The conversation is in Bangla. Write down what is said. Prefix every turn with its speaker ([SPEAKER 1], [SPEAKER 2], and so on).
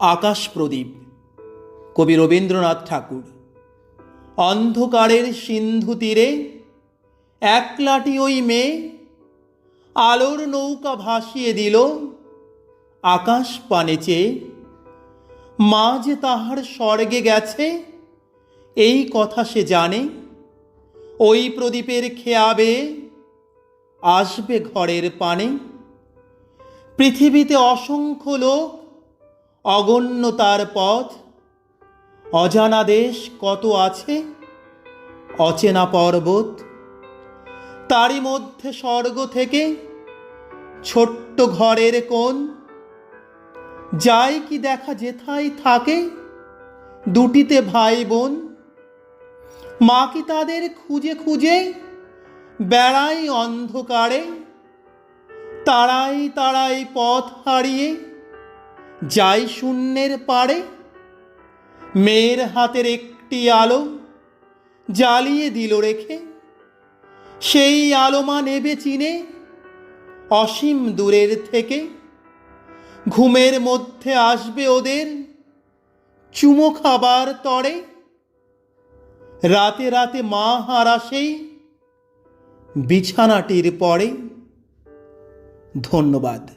[SPEAKER 1] আকাশ প্রদীপ। কবি রবীন্দ্রনাথ ঠাকুর। অন্ধকারের সিন্ধু তীরে একলাটি ওই মেয়ে আলোর নৌকা ভাসিয়ে দিল আকাশ পানে চেয়ে। মা যে তাহার স্বর্গে গেছে, এই কথা সে জানে। ওই প্রদীপের খেয়াবে আসবে ঘরের পানে। পৃথিবীতে অসংখ্য লোক অগণ্য তার পথ, অজানা দেশ কত আছে, অচেনা পর্বত, তারই মধ্যে স্বর্গ থেকে ছোট্ট ঘরের কোণ যাই কি দেখা যেথায় থাকে, দুটিতে ভাই বোন, মা কি তাদের খুঁজে খুঁজে, বেড়াই অন্ধকারে, তারাই তারাই পথ হারিয়ে যাই শূন্যের পাড়ে, মেয়ের হাতের একটি আলো জ্বালিয়ে দিল রেখে, সেই আলোমা নেবে চিনে অসীম দূরের থেকে, ঘুমের মধ্যে আসবে ওদের চুমো খাবার তরে। রাতে রাতে মা হারা সেই বিছানাটির পরে। ধন্যবাদ।